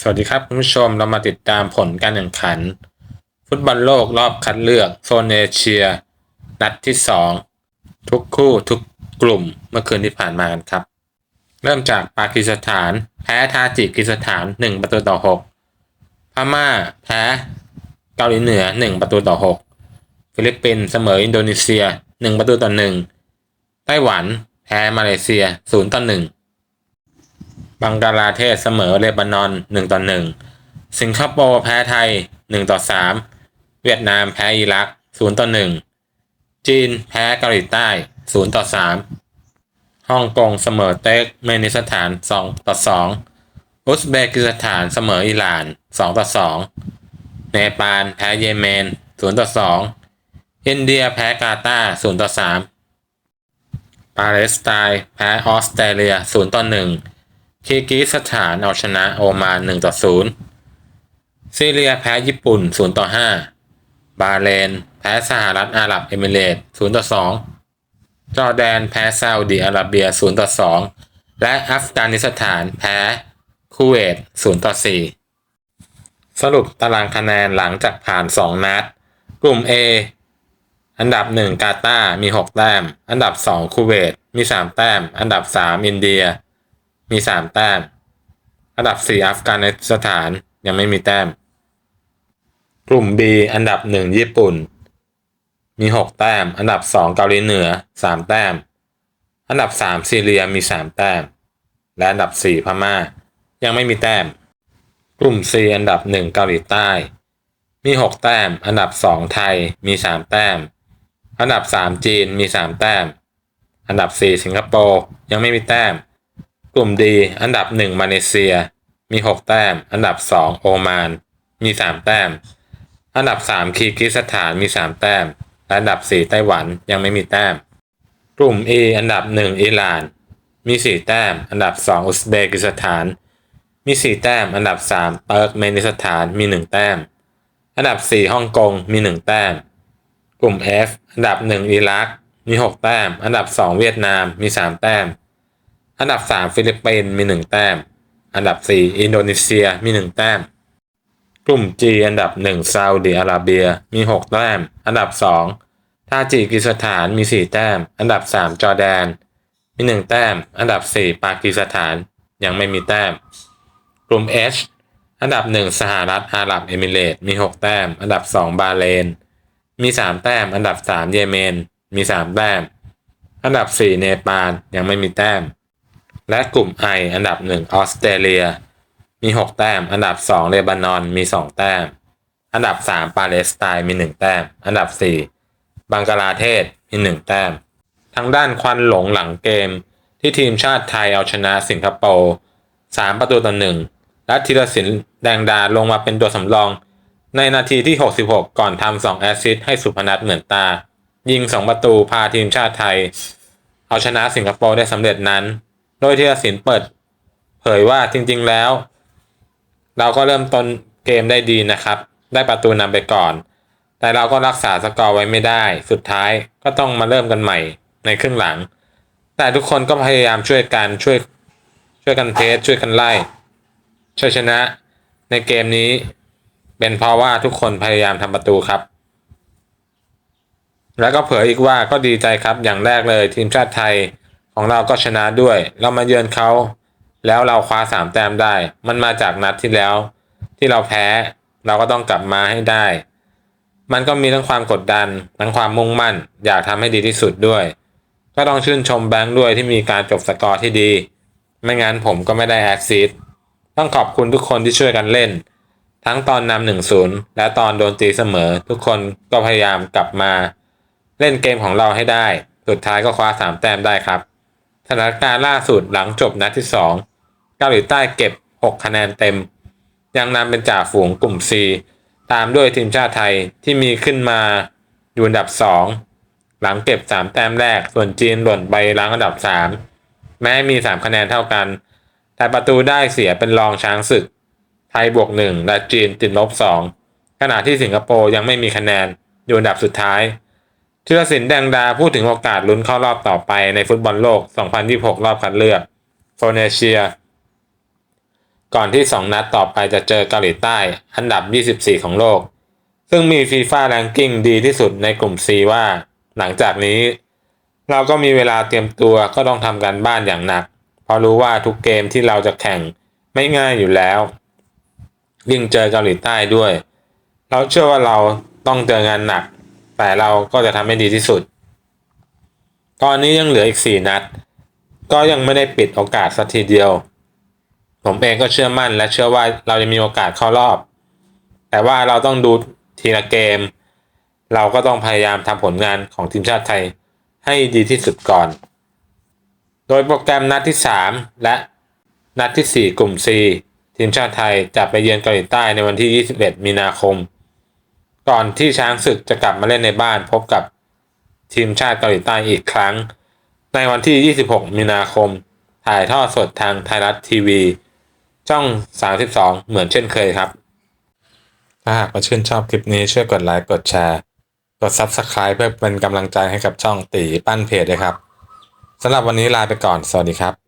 สวัสดีครับคุณผู้ชมเรามาติดตามผลการแข่งขัน ฟุตบอลโลกรอบคัดเลือกโซนเอเชีย นัดที่ 2 ทุกคู่ทุกกลุ่มเมื่อคืนที่ผ่านมากันครับ เริ่มจากปากีสถาน แพ้ทาจิกิสถาน 1 ประตูต่อ 6 พม่าแพ้เกาหลีเหนือ 1 ประตูต่อ 6 ฟิลิปปินส์เสมออินโดนีเซีย 1 ประตูต่อ 1 ไต้หวัน แพ้มาเลเซีย 0 ต่อ 1 บังกลาเทศเสมอเลบานอน1ต่อ1สิงคโปร์แพ้ไทย1ต่อ3เวียดนามแพ้อิรัก0ต่อ1จีนแพ้เกาหลีใต้0ต่อ3ฮ่องกงเสมอเต็กเมนิสถาน2ต่อ2อุซเบกิสถานเสมออิหร่าน2ต่อ2เนปาลแพ้เยเมน0ต่อ2อินเดียแพ้กาตาร์0ต่อ3ปาเลสไตน์แพ้ออสเตรเลีย0ต่อ1 คีกิสถานเอาชนะโอมาน 1 ต่อ 0 ซีเรียแพ้ญี่ปุ่น 0 ต่อ 5 บาเรนแพ้สหรัฐอาหรับเอมิเรตส์0ต่อ 2 จอร์แดนแพ้ซาอุดิอาระเบีย 0 ต่อ 2 และอัฟกานิสถานแพ้คูเวต 0 ต่อ 4 สรุปตารางคะแนนหลังจากผ่าน 2 นัด กลุ่ม A อันดับ 1 กาตาร์มี 6 แต้ม อันดับ 2 คูเวต มี 3 แต้ม อันดับ 3 อินเดีย มีสามแต้ม อันดับสี่อัฟกานิสถานยังไม่มีแต้ม กลุ่ม B อันดับหนึ่งญี่ปุ่น มีหกแต้ม อันดับสองเกาหลีเหนือสามแต้ม อันดับสามซีเรียมีสามแต้ม และอันดับสี่พม่า ยังไม่มีแต้ม กลุ่ม C อันดับหนึ่งเกาหลีใต้ มีหกแต้ม อันดับสองไทยมีสามแต้ม อันดับสามจีนมีสามแต้ม อันดับสี่สิงคโปร์ยังไม่มีแต้ม กลุ่มดีอันดับ 1 มาเลเซีย มี 6 แต้ม อันดับ 2 โอมาน มี 3 แต้ม อันดับ 3 คีร์กิสถานมี 3 แต้ม และอันดับ 4 ไต้หวันยังไม่มีแต้ม กลุ่ม E อันดับ 1 อิหร่าน มี 4 แต้ม อันดับ 2 อุซเบกิสถาน มี 4 แต้ม อันดับ 3 เติร์กเมนิสถาน มี 1 แต้ม อันดับ 4 ฮ่องกง มี 1 แต้ม กลุ่ม F อันดับ 1 อิรัก มี 6 แต้ม อันดับ 2 เวียดนาม มี 3 แต้ม อันดับ 3 ฟิลิปปินส์มี 1 แต้ม อันดับ 4 อินโดนีเซียมี 1 แต้ม กลุ่ม G อันดับ 1 ซาอุดิอาระเบียมี 6 แต้ม อันดับ 2 ทาจิกิสถานมี 4 แต้ม อันดับ 3 จอร์แดน มี 1 แต้ม อันดับ 4 ปากีสถานยังไม่มีแต้ม กลุ่ม H อันดับ 1 สหรัฐอาหรับเอมิเรตมี 6 แต้ม อันดับ 2 บาเลน มี 3 แต้ม อันดับ 3 เยเมน มี 3 แต้ม อันดับ 4 เนปาลยังไม่มีแต้ม และกลุ่ม I อันดับ 1 ออสเตรเลีย มี 6 แต้ม อันดับ 2 เลบานอน มี 2 แต้ม อันดับ 3 ปาเลสไตน์ มี 1 แต้ม อันดับ 4 บังกลาเทศ มี 1 แต้ม ทางด้านควันหลงหลังเกม ที่ทีมชาติไทยเอาชนะสิงคโปร์ 3 ประตูต่อ 1 และธีรศิลป์แดงดาลงมาเป็นตัวสำรอง ในนาทีที่ 66 ก่อนทำ2แอสซิสต์ให้สุพนัทเหมือนตา ยิง 2 ประตูพาทีมชาติไทย เอาชนะสิงคโปร์ได้สำเร็จนั้น โดยธีรศิลป์เปิด เผยว่าจริงๆแล้ว เราก็เริ่มต้นเกมได้ดีนะครับ ได้ประตูนำไปก่อน แต่เราก็รักษาสกอร์ไว้ไม่ได้ สุดท้ายก็ต้องมาเริ่มกันใหม่ในครึ่งหลัง แต่ทุกคนก็พยายามช่วยกันช่วยช่วยกันเทสช่วยกันไล่ช่วยชนะในเกมนี้ เป็นเพราะว่าทุกคนพยายามทำประตูครับ แล้วก็เผยอีกว่าก็ดีใจครับอย่างแรกเลยทีมชาติไทย ของเราก็ชนะด้วย เรามาเยือนเขา แล้วเราคว้าสามแต้มได้ มันมาจากนัดที่แล้ว ที่เราแพ้ เราก็ต้องกลับมาให้ได้ มันก็มีทั้งความกดดัน ทั้งความมุ่งมั่น อยากทำให้ดีที่สุดด้วย ก็ต้องชื่นชมแบงค์ด้วยที่มีการจบสกอร์ที่ดี ไม่งั้นผมก็ไม่ได้แอคซิสต้องขอบคุณทุกคนที่ช่วยกันเล่น ทั้งตอนนำหนึ่งศูนย์และตอนโดนตีเสมอ ทุกคนก็พยายามกลับมา เล่นเกมของเราให้ได้ สุดท้ายก็คว้าสามแต้มได้ครับ สถานการณ์ล่าสุดหลังจบนัดที่ 2 เกาหลีใต้เก็บ 6 คะแนนเต็ม ยังนำเป็นจ่าฝูงกลุ่ม C ตามด้วยทีมชาติไทยที่มีขึ้นมาอยู่อันดับ 2 หลังเก็บ 3 แต้มแรก ส่วนจีนหล่นไปล้างอันดับ 3 แม้มี 3 คะแนนเท่ากัน แต่ประตูได้เสียเป็นรองช้างศึก ไทยบวก 1 และจีนติดลบ 2 ขณะที่สิงคโปร์ยังไม่มีคะแนนอยู่อันดับสุดท้าย ธีรศิลป์แดงดาพูดถึงโอกาสลุ้นเข้ารอบต่อไปในฟุตบอลโลก 2026 รอบคัดเลือกโซนเอเชีย ก่อนที่ 2 นัดต่อไปจะเจอเกาหลีใต้ อันดับ 24 ของโลก ซึ่งมีฟีฟ่าแรงกิ้งดีที่สุดในกลุ่ม C ว่า หลังจากนี้ เราก็มีเวลาเตรียมตัวก็ต้องทำการบ้านอย่างหนัก เพราะรู้ว่าทุกเกมที่เราจะแข่งไม่ง่ายอยู่แล้ว ยิ่งเจอเกาหลีใต้ด้วย เราเชื่อว่าเราต้องเจองานหนัก แต่เราก็จะทำให้ดีที่สุด ตอนนี้ยังเหลืออีก 4 นัด ก็ยังไม่ได้ปิดโอกาสสักทีเดียว ผมเองก็เชื่อมั่นและเชื่อว่าเราจะมีโอกาสเข้ารอบ แต่ว่าเราต้องดูทีละเกม เราก็ต้องพยายามทำผลงานของทีมชาติไทยให้ดีที่สุดก่อน โดยโปรแกรมนัดที่ 3 และนัดที่ 4 กลุ่ม C ทีมชาติไทยจะไปเยือนเกาหลีใต้ในวันที่ 21 มีนาคม ก่อนที่ช้างศึกจะกลับมาเล่นในบ้านพบกับทีมชาติเกาหลีใต้อีกครั้ง ในวันที่ 26 มีนาคม ถ่ายทอดสดทางไทยรัฐทีวี ช่อง 32 เหมือนเช่นเคยครับ ถ้าหากว่าชื่นชอบคลิปนี้ช่วยกดไลค์กดแชร์ กด Subscribe เพื่อเป็นกำลังใจให้กับช่องตีปั้นเพจด้วยครับสำหรับวันนี้ลาไปก่อน สวัสดีครับ